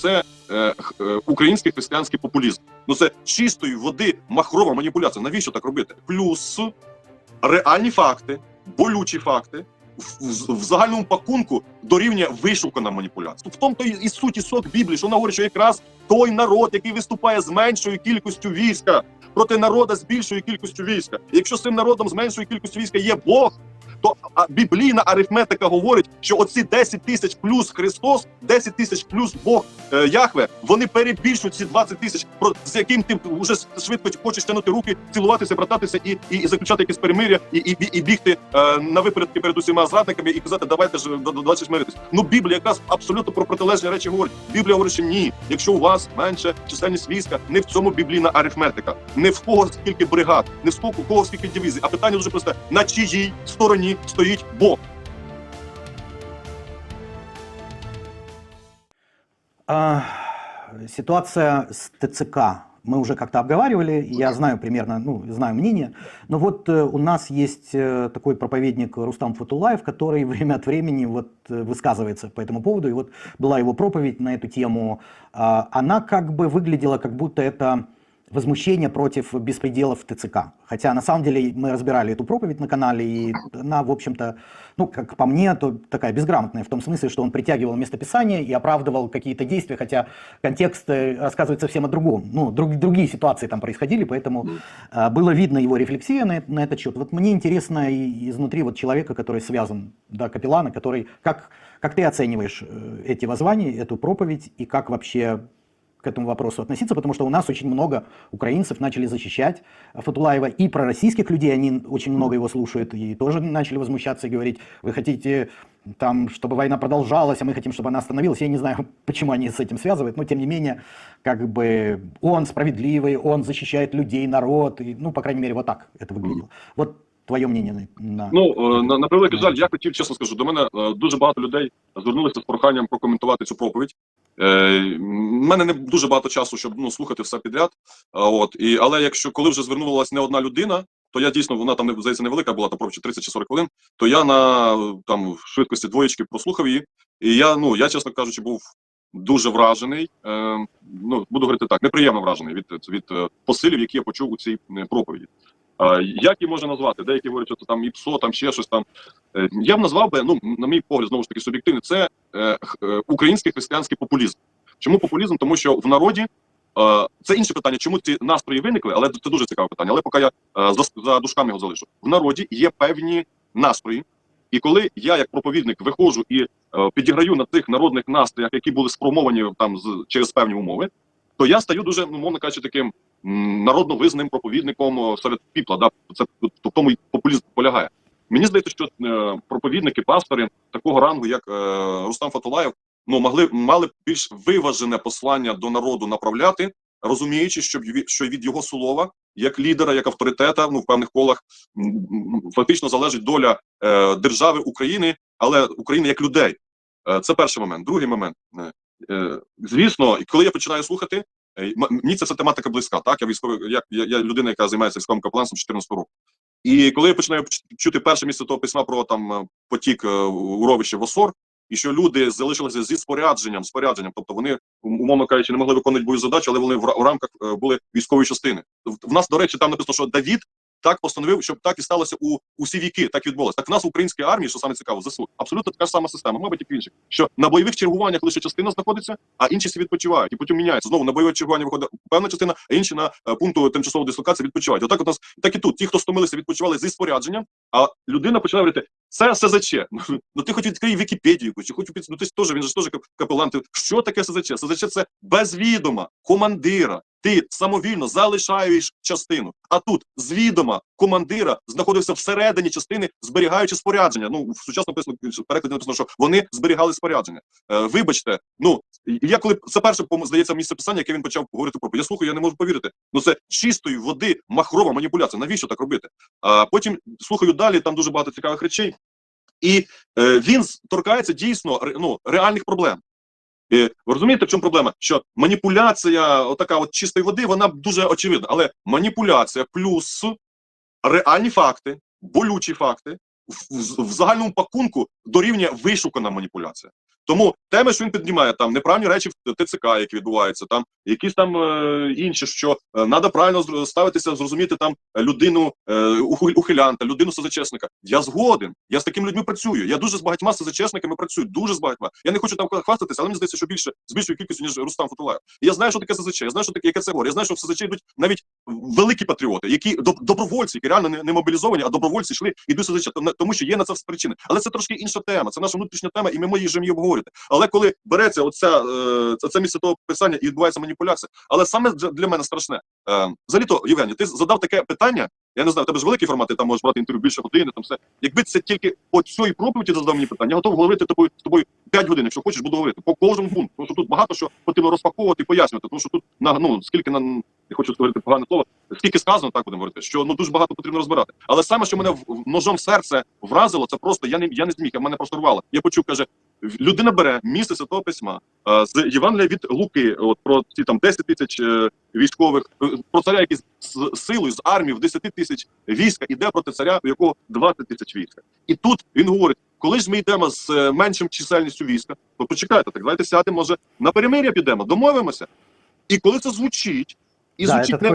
це е, е, український християнський популізм. Ну це чистої води махрова маніпуляція. Навіщо так робити? Плюс реальні факти, болючі факти. В, загальному пакунку дорівнює вишукана маніпуляція. В тому то і, і суть і сок Біблії, що вона говорить, що якраз той народ, який виступає з меншою кількістю війська проти народа з більшою кількістю війська. І якщо з цим народом з меншою кількістю війська є Бог, то біблійна арифметика говорить, що оці 10 тисяч плюс Христос, 10 тисяч плюс Бог е, Яхве, вони перебільшують ці 20 тисяч, про з яким ти вже швидко хочеш тягнути руки, цілуватися, брататися і, і, і заключати якесь перемиря, і, і, і, бігти е, на випередки перед усіма зрадниками і казати, давайте ж давайте ж миритись. Ну Біблія якраз абсолютно про протилежні речі говорить. Біблія говорить, що ні, якщо у вас менше чисельність війська, не в цьому біблійна арифметика, не в кого скільки бригад, не в кого скільки дивізій. А питання дуже просте: на чиїй стороні стоїть Бог? А, Ситуация с ТЦК. Мы уже как-то обговаривали, я знаю примерно, ну, знаю мнение, но вот э, у нас есть э, такой проповедник Рустам Фатулаев, который время от времени вот э, высказывается по этому поводу, и вот была его проповедь на эту тему, А, она как бы выглядела, как будто это возмущение против беспределов ТЦК. Хотя на самом деле мы разбирали эту проповедь на канале, и она, в общем-то, ну, как по мне, то такая безграмотная в том смысле, что он притягивал местописание и оправдывал какие-то действия, хотя контекст э, рассказывает совсем о другом. Ну, друг- другие ситуации там происходили, поэтому э, было видно его рефлексия на, на этот счет. Вот мне интересно и- изнутри вот человека, который связан, да, капеллана, который, как, как ты оцениваешь э, эти воззвания, эту проповедь, и как вообще к этому вопросу относиться, потому что у нас очень много украинцев начали защищать Фатулаева, и про российских людей они очень много его слушают, и тоже начали возмущаться и говорить, вы хотите там, чтобы война продолжалась, а мы хотим, чтобы она остановилась. Я не знаю, почему они с этим связывают, но тем не менее, как бы он справедливый, он защищает людей, народ, и, ну, по крайней мере, вот так это выглядело. Вот твое мнение на... Ну е, на, на превеликий жаль, я хотів чесно скажу. До мене е, дуже багато людей звернулися з проханням прокоментувати цю проповідь. Е, мене не дуже багато часу, щоб ну слухати все підряд. А, от і але якщо коли вже звернулася не одна людина, то я дійсно вона там не здається невелика була, там проповідь 30 чи 40 хвилин. То я на е, там швидкості двоєчки прослухав її, і я ну я чесно кажучи, був дуже вражений. Е, ну буду говорити так, неприємно вражений від від е, посилів, які я почув у цій е, проповіді. Як її можна назвати? Деякі говорять, що це там ІПСО, там ще щось там. Е, Я б назвав би, ну, на мій погляд, знову ж таки, суб'єктивний, це е, е, український християнський популізм. Чому популізм? Тому що в народі це інше питання, чому ці настрої виникли, але це дуже цікаве питання. Але поки я за, за дужками його залишу. В народі є певні настрої, і коли я, як проповідник, виходжу і підіграю на тих народних настроях, які були спромовані там з через певні умови, то я стаю дуже, ну мовно кажучи, таким народно визнаним проповідником серед піпла. Да? Це в тому популізм полягає. Мені здається, що е, проповідники, пастори такого рангу, як е, Рустам Фатулаєв, ну могли мали більш виважене послання до народу направляти, розуміючи, що що від його слова, як лідера, як авторитета, ну в певних колах фактично залежить доля е, держави України, але України як людей. Е, це перший момент. Другий момент. Е, звісно, коли я починаю слухати, е, мені вся тематика близька. Так, я військовий, як я, я людина, яка займається військовим капеланством з 14 року. І коли я починаю чути перше місце того письма про там е, потік у ровище в Осор, і що люди залишилися зі спорядженням, спорядженням, тобто вони, умовно кажучи, не могли виконувати бою задачі, але вони в, рамках були військової частини. В нас, до речі, там написано, що Давід так постановив, щоб так і сталося у усі віки, так відбулося. Так в нас в українській армії, що саме цікаво, ЗСУ, абсолютно така ж сама система, мабуть, і в інших, що на бойових чергуваннях лише частина знаходиться, а інші всі відпочивають. І потім міняється. Знову на бойове чергування виходить певна частина, а інші на е, пункту тимчасової дислокації відпочивають. Отак от нас так і тут. Ті, хто стомилися, відпочивали зі спорядженням, а людина починає говорити, це СЗЧ. Ну ти хоч відкрий Вікіпедію, чи хоч ну ти теж він же теж кап- капелан. Що таке СЗЧ? СЗЧ це без відома командира. Ти самовільно залишаєш частину. А тут з відома командира знаходився всередині частини, зберігаючи спорядження. Ну в сучасному написано перекладі написано, що вони зберігали спорядження. Е, вибачте, ну я коли це перше здається місце писання, яке він почав говорити про я слухаю, я не можу повірити. Ну це чистої води махрова маніпуляція. Навіщо так робити? А потім слухаю далі, там дуже багато цікавих речей, і е, він торкається дійсно ну, реальних проблем. І, ви розумієте, в чому проблема? Що маніпуляція, отака от чистої води, вона дуже очевидна. Але маніпуляція плюс реальні факти, болючі факти в, в, в загальному пакунку дорівнює вишукана маніпуляція. Тому теми, що він піднімає, там неправильні речі в ТЦК, які відбуваються, там якісь там е, інші, що е, треба правильно ставитися, зрозуміти там людину е, ухилянта, людину СЗЧСника. Я згоден. Я з такими людьми працюю. Я дуже з багатьма СЗЧСниками працюю, дуже з багатьма. Я не хочу там хвастатися, але мені здається, що більше з більшою кількістю, ніж Рустам Футулаєв. Я знаю, що таке СЗЧ, я знаю, що таке яке це горе. Я знаю, що в СЗЧ йдуть навіть великі патріоти, які доб- добровольці, які реально не, не мобілізовані, а добровольці йшли йдуть СЗЧ, тому- що є на це причини. Але це трошки інша тема. Це наша внутрішня тема, і ми можемо її обговорити. Але коли береться оця е, це, це місце того писання і відбувається маніпуляція, але саме для, мене страшне. Е, взагалі то, Євгеній, ти задав таке питання. Я не знаю, тебе ж великий формат, ти там можеш брати інтерв'ю більше години, там все. Якби це тільки по цій проповіді задав мені питання, я готовий говорити тобою з тобою 5 годин, якщо хочеш, буду говорити по кожному пункту. Тому що тут багато що потрібно розпаковувати і пояснювати. Тому що тут на ну скільки на не хочу говорити погане слово, скільки сказано, так будемо говорити, що ну дуже багато потрібно розбирати. Але саме, що мене в- ножом серце вразило, це просто я не я не зміг, я мене просто рвало. Я почув, каже, людина бере місце святого письма е, з Євангелія від Луки, от про ці там 10 тисяч е, військових, е, про царя, який з силою, з армією в 10 тисяч війська іде проти царя, у якого 20 тисяч війська. І тут він говорить: коли ж ми йдемо з меншим чисельністю війська, то почекайте, так давайте сядемо, може на перемир'я підемо, домовимося. І коли це звучить, і да, звучить не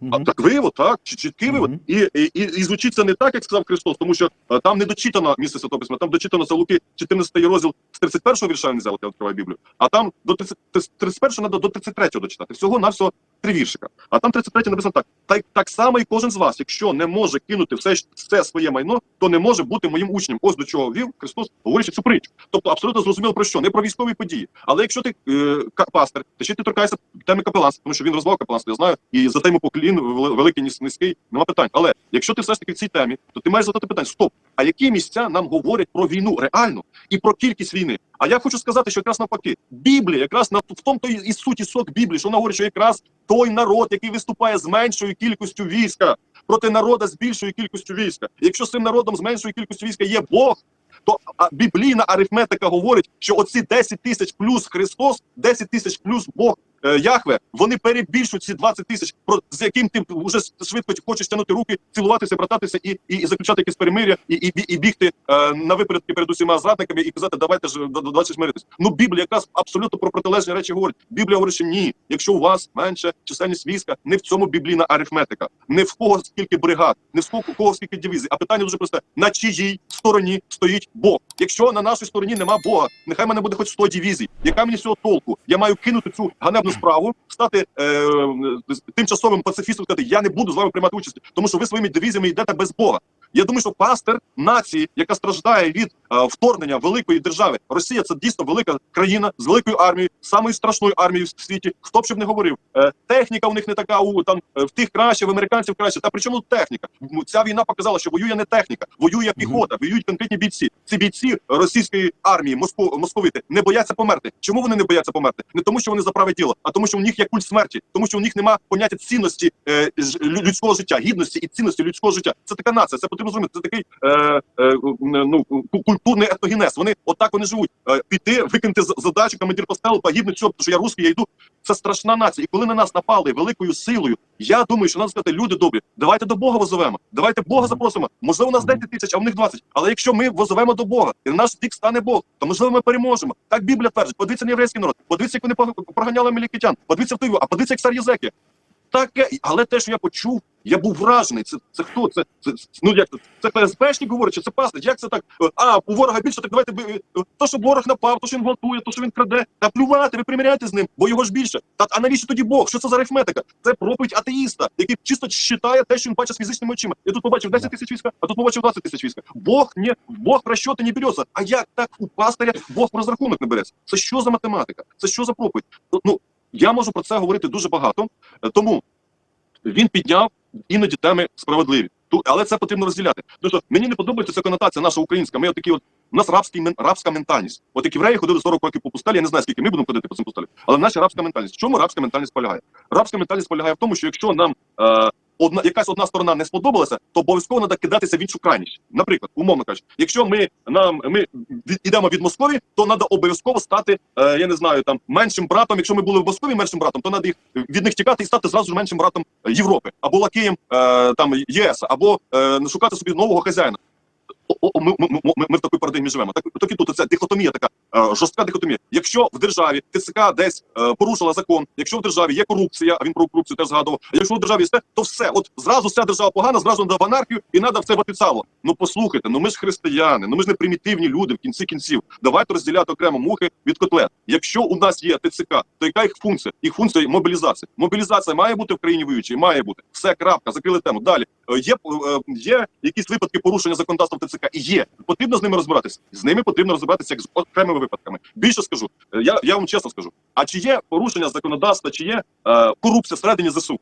такой вывод. а, так вивод, так, чи- чіткий вивод. Мгм. І, і, і, і звучить це не так, як сказав Христос, тому що а, там не дочитано місце Святого Письма, там дочитано це Луки 14 розділ з 31 вірша не взяв, я відкриваю Біблію, а там до 30, 31 треба до 33 дочитати. Всього на всього віршика. А там 33 написано так. Так, так само і кожен з вас, якщо не може кинути все, все своє майно, то не може бути моїм учнем. Ось до чого вів Христос, говорячи цю притчу. Тобто абсолютно зрозуміло про що, не про військові події. Але якщо ти е, пастир, ти ще ти торкаєшся теми капеланства, тому що він розвивав капеланство, я знаю, і за тему поклін вели- великий низький, нема питань. Але якщо ти все ж таки в цій темі, то ти маєш задати питання: стоп, а які місця нам говорять про війну реально і про кількість війни? А я хочу сказати, що якраз навпаки, Біблія, якраз на в тому то і суті сок Біблії, що вона говорить, що якраз той народ, який виступає з меншою кількістю війська проти народа з більшою кількістю війська. Якщо з цим народом з меншою кількістю війська є Бог, то біблійна арифметика говорить, що оці 10 тисяч плюс Христос, 10 тисяч плюс Бог Яхве, вони перебільшують ці 20 тисяч, з яким ти вже швидко хочеш тягнути руки, цілуватися, брататися і, і, і заключати якесь перемир'я, і, і, і бігти е, на випередки перед усіма зрадниками і казати, давайте ж давайте ж миритись. Ну Біблія якраз абсолютно про протилежні речі говорить. Біблія говорить, що ні, якщо у вас менше чисельність війська, не в цьому біблійна арифметика, не в кого скільки бригад, не в кого скільки дивізій. А питання дуже просте: на чиїй стороні стоїть Бог? Якщо на нашій стороні нема Бога, нехай мене буде хоч 100 дивізій. Яка мені з цього толку? Я маю кинути цю ганебну справу, стати е, тимчасовим пацифістом, сказати, я не буду з вами приймати участь, тому що ви своїми дивізіями йдете без Бога. Я думаю, що пастир нації, яка страждає від вторгнення великої держави, Росія це дійсно велика країна з великою армією, самою страшною армією в світі. Хто б щоб не говорив, е, техніка у них не така у там е, в тих краще, в американців краще. Та при чому техніка? Ця війна показала, що воює не техніка, воює піхота, воюють конкретні бійці. Ці бійці російської армії, Москву, московити, не бояться померти. Чому вони не бояться померти? Не тому, що вони за праве діло, а тому, що у них є культ смерті, тому що у них нема поняття цінності е, людського життя, гідності і цінності людського життя. Це така нація, це потрібно зрозуміти. Це такий е, е, ну ку- культурний етногенез. Вони отак вони живуть. Е, піти, викинути задачу, командир поставив, погибнуть цього, тому що я русський, я йду. Це страшна нація. І коли на нас напали великою силою, я думаю, що треба сказати, люди добрі, давайте до Бога возовемо, давайте Бога запросимо. Можливо, у нас 10 тисяч, а в них 20. Але якщо ми возовемо до Бога, і на наш бік стане Бог, то можливо ми переможемо. Так Біблія твердить. Подивіться на єврейський народ, подивіться, як вони проганяли мелікитян, подивіться в той, а подивіться, як цар Єзекія. Таке, але те, що я почув, я був вражений. Це, це хто? Це, це, це ну як це? ФСБшник говорить, чи це пастир? Як це так? Е, А, у ворога більше, так давайте е, то, що ворог напав, то, що він гвалтує, то, що він краде. Та плювати, ви приміряєте з ним, бо його ж більше. Та а навіщо тоді Бог? Що це за арифметика? Це проповідь атеїста, який чисто читає те, що він бачить з фізичними очима. Я тут побачив 10 тисяч війська, а тут побачив 20 тисяч війська. Бог не Бог про що ти не береться. А як так у пастиря Бог про розрахунок не береться? Це що за математика? Це що за проповідь? Ну я можу про це говорити дуже багато, е, тому він підняв іноді теми справедливі. Але це потрібно розділяти. Тобто мені не подобається ця конотація наша українська. Ми отакі от у нас рабський рабська ментальність. От як євреї ходили 40 років по пустелі, я не знаю, скільки ми будемо ходити по цим пустелі, але наша рабська ментальність. В чому рабська ментальність полягає? Рабська ментальність полягає в тому, що якщо нам е, одна якась одна сторона не сподобалася, то обов'язково треба кидатися в іншу крайність. Наприклад, умовно кажучи, якщо ми нам ми від, йдемо від Москові, то треба обов'язково стати, е, я не знаю, там меншим братом. Якщо ми були в Москві меншим братом, то треба їх від них тікати і стати зразу ж меншим братом Європи або лакеєм е, там ЄС, або е, шукати собі нового хазяїна. Ми, ми, ми, ми, в такій парадигмі живемо. Так, так і тут це дихотомія, така е, жорстка дихотомія. Якщо в державі ТЦК десь е, порушила закон, якщо в державі є корупція, а він про корупцію теж згадував. А якщо в державі те, то все, от зразу вся держава погана, зразу в анархію і треба все ватицало. Ну послухайте, ну ми ж християни, ну ми ж не примітивні люди в кінці кінців. Давайте розділяти окремо мухи від котлет. Якщо у нас є ТЦК, то яка їх функція? Їх функція мобілізація. Мобілізація має бути в країні воюючій, має бути. Все, крапка, закрили тему. Далі Е, є, є якісь випадки порушення законодавства в ТЦК. І є. Потрібно з ними розбиратися. З ними потрібно розбиратися як з окремими випадками. Більше скажу, е, я, я вам чесно скажу. А чи є порушення законодавства, чи є е, корупція всередині ЗСУ?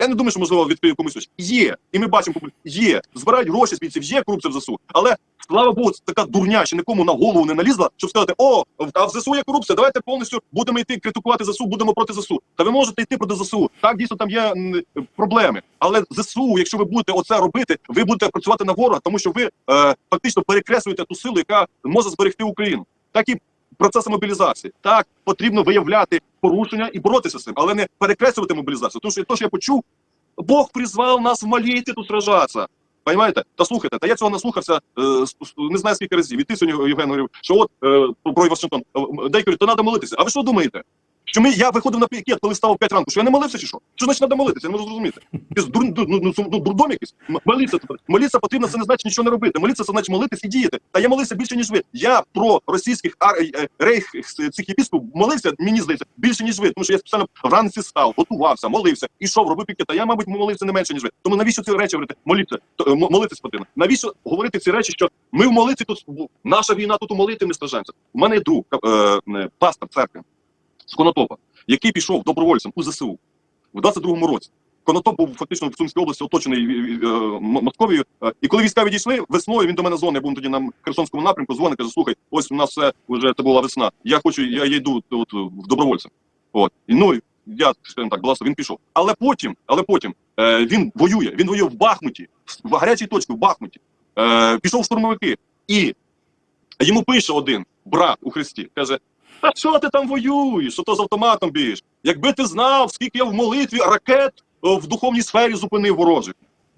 Я не думаю, що можливо відкрию комусь. очі. Є, і ми бачимо, є. Збирають гроші з бійців, є корупція в ЗСУ. Але слава Богу, це така дурня, що нікому на голову не налізла, щоб сказати: о, а в ЗСУ є корупція. Давайте повністю будемо йти критикувати ЗСУ, будемо проти ЗСУ. Та ви можете йти проти ЗСУ. Так дійсно там є проблеми. Але ЗСУ, якщо ви будете оце робити, ви будете працювати на ворога, тому що ви е, фактично перекреслюєте ту силу, яка може зберегти Україну. Так і процеси мобілізації. Так потрібно виявляти порушення і боротися з цим, але не перекреслювати мобілізацію. Тому що то, що я почув, Бог призвав нас в молитві тут сражатися. Понимаєте? Та слухайте, та я цього наслухався е, не знаю скільки разів. І ти сьогодні Євген говорив, що от е, про- Вашингтон. Е, Деякі говорять, то треба молитися. А ви що думаєте? Що ми, я виходив на пікет, коли став в 5 ранку, що я не молився чи що? Що значить треба молитися? Я не можу зрозуміти. Ну, ну, ну, дурдом якийсь. Молитися, молитися потрібно, це не значить нічого не робити. Молитися це значить молитись і діяти. Та я молився більше, ніж ви. Я про російських ар... е, рейх е, цих єпіскопів молився, мені здається, більше, ніж ви. Тому що я спеціально вранці став, готувався, молився, ішов, робив пікет. Я, мабуть, молився не менше, ніж ви. Тому навіщо ці речі говорити? Моліться, е, молитись потрібно. Навіщо говорити ці речі, що ми в молитві тут, наша війна тут у молитві ми страждаємося. У мене є друг, е, е, пастор церкви з Конотопа, який пішов добровольцем у ЗСУ в 22-му році. Конотоп був фактично в Сумській області оточений е, е, Московією. Е, І коли війська відійшли, весною він до мене дзвонив, я був тоді на Херсонському напрямку, дзвонить, каже, слухай, ось у нас все, вже це була весна. Я хочу, я, йду от, в добровольцем. От. І, ну, я, скажімо так, благословив, він пішов. Але потім, але потім е, він воює, він воює в Бахмуті, в гарячій точці, в Бахмуті. Е, пішов в штурмовики. І йому пише один брат у Христі, каже: що ти там воюєш? Що то з автоматом бієш? Якби ти знав, скільки я в молитві ракет в духовній сфері зупинив ворожих,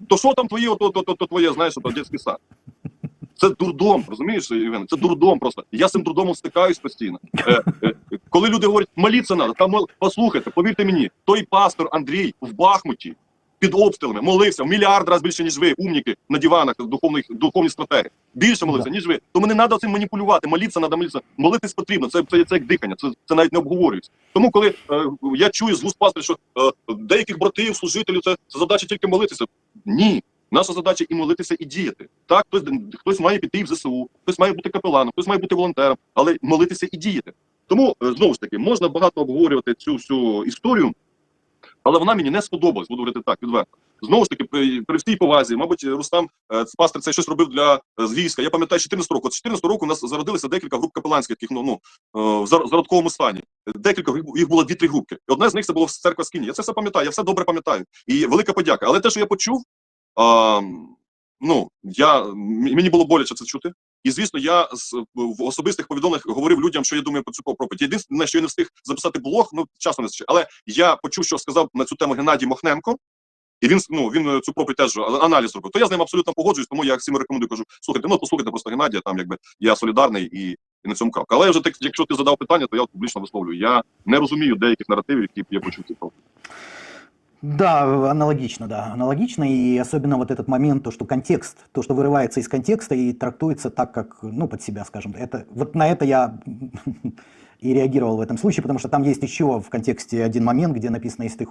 то що там твоє, то, то, то, то твоє, знаєш, то дитячий сад. Це дурдом, розумієш, Євген? Це дурдом просто. Я з цим дурдомом стикаюсь постійно. Е, е, коли люди говорять, моліться треба, там послухайте, повірте мені, той пастор Андрій в Бахмуті під обстрілами молився в мільярд разів більше, ніж ви, умніки на диванах, духовних, духовні стратегії. Більше молився, ніж ви. Тому не треба цим маніпулювати. Молитися треба молитися. Молитись потрібно. Це, це, це як дихання, це, це навіть не обговорюється. Тому, коли е, я чую з пастора, що е, деяких братів, служителів, це, це задача тільки молитися. Ні. Наша задача і молитися, і діяти. Так, хтось, хтось має піти в ЗСУ, хтось має бути капеланом, хтось має бути волонтером, але молитися і діяти. Тому е, знову ж таки можна багато обговорювати цю всю історію, але вона мені не сподобалась, буду говорити так, відверто. Знову ж таки, при, всій повазі, мабуть, Рустам е, пастор це щось робив для е, війська. Я пам'ятаю, 14 року. От 14 року у нас зародилися декілька груп капеланських, таких, ну, ну е, в зародковому стані. Декілька їх було дві-три групки. І одна з них це була церква Скині. Я це все пам'ятаю, я все добре пам'ятаю. І велика подяка. Але те, що я почув, а, ну я мені було боляче це чути. І звісно, я в особистих повідомленнях говорив людям, що я думаю про цю проповідь. Єдине, що я не встиг записати блог, ну часу не вистачає. Але я почув, що сказав на цю тему Геннадій Мохненко. І він ну він е, цю проповідь теж аналіз робив. То я з ним абсолютно погоджуюсь, тому я всім рекомендую. Кажу, слухайте, ну послухайте просто Геннадія, там якби я солідарний і, і на цьому крапка. Але вже так, якщо ти задав питання, то я публічно висловлюю. Я не розумію деяких наративів, які я почув цю проповідь. Да, аналогично, да, аналогично, и особенно вот этот момент, то, что контекст, то, что вырывается из контекста и трактуется так, как, ну, под себя, скажем, это, вот на это я и реагировал в этом случае, потому что там есть еще в контексте один момент, где написано, если, ты,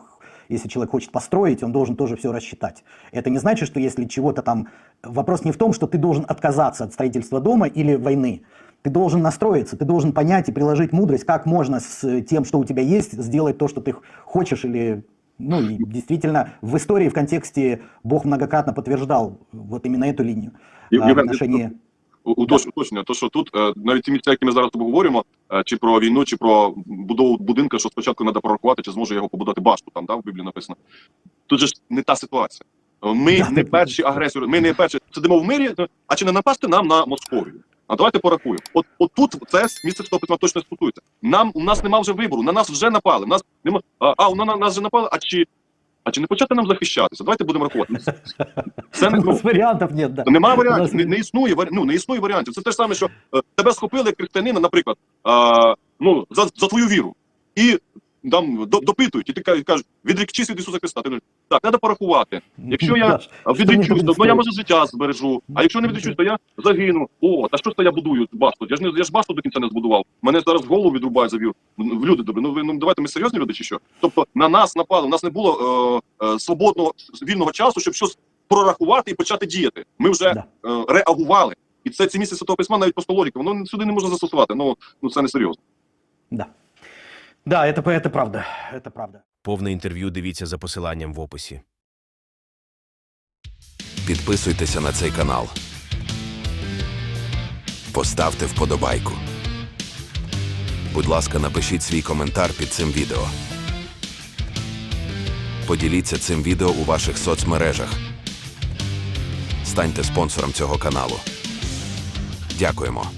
если человек хочет построить, он должен тоже все рассчитать. Это не значит, что если чего-то там, вопрос не в том, что ты должен отказаться от строительства дома или войны, ты должен настроиться, ты должен понять и приложить мудрость, как можно с тем, что у тебя есть, сделать то, что ты хочешь или ну и действительно, в истории, в контексте Бог многократно подтверждал вот именно эту линию Єв- а, в отношении... Уточнення, то що тут навіть ті місця, які ми зараз обговорюємо, е, чи про війну, чи про будову будинку, що спочатку треба прорахувати, чи зможе його побудувати башту, там да, в Біблії написано. Тут же ж не та ситуація. Ми не перші агресори, ми не перші сидимо в мирі, а чи не напасти нам на Московію? А давайте порахуємо. От, от тут це місце письма точно стосується. Нам у нас нема вже вибору, на нас вже напали. У нас нема а, а у на нас вже напали. А чи а чи не почати нам захищатися? Давайте будемо рахувати. Це не ну, нас вариантов нет, да. Немає варіантів, не, не існує ну, не існує варіантів. Це те ж саме, що е, тебе схопили як християнина, наприклад, а, ну, за, за твою віру. І там допитують, і ти ка- кажеш, відрікчись від Ісуса Христа. Ти кажеш, так, треба порахувати. Якщо я мені то я може життя збережу. А якщо не відречусь, то я загину. О, та що ж то я будую басту? Я ж не я ж басту до кінця не збудував. Мене зараз голову відрубають за. Ну, в люди добрі. Ну ви ну давайте ми серйозні люди чи що? Тобто на нас напали. У нас не було е, е, свободного вільного часу, щоб щось прорахувати і почати діяти. Ми вже е, реагували. І це ці місце святого письма навіть просто логіка. Воно сюди не можна застосувати. Ну ну це не серйозно. Да. Да, это, это правда. Это правда. Повне інтерв'ю дивіться за посиланням в описі. Підписуйтеся на цей канал. Поставте вподобайку. Будь ласка, напишіть свій коментар під цим відео. Поділіться цим відео у ваших соцмережах. Станьте спонсором цього каналу. Дякуємо.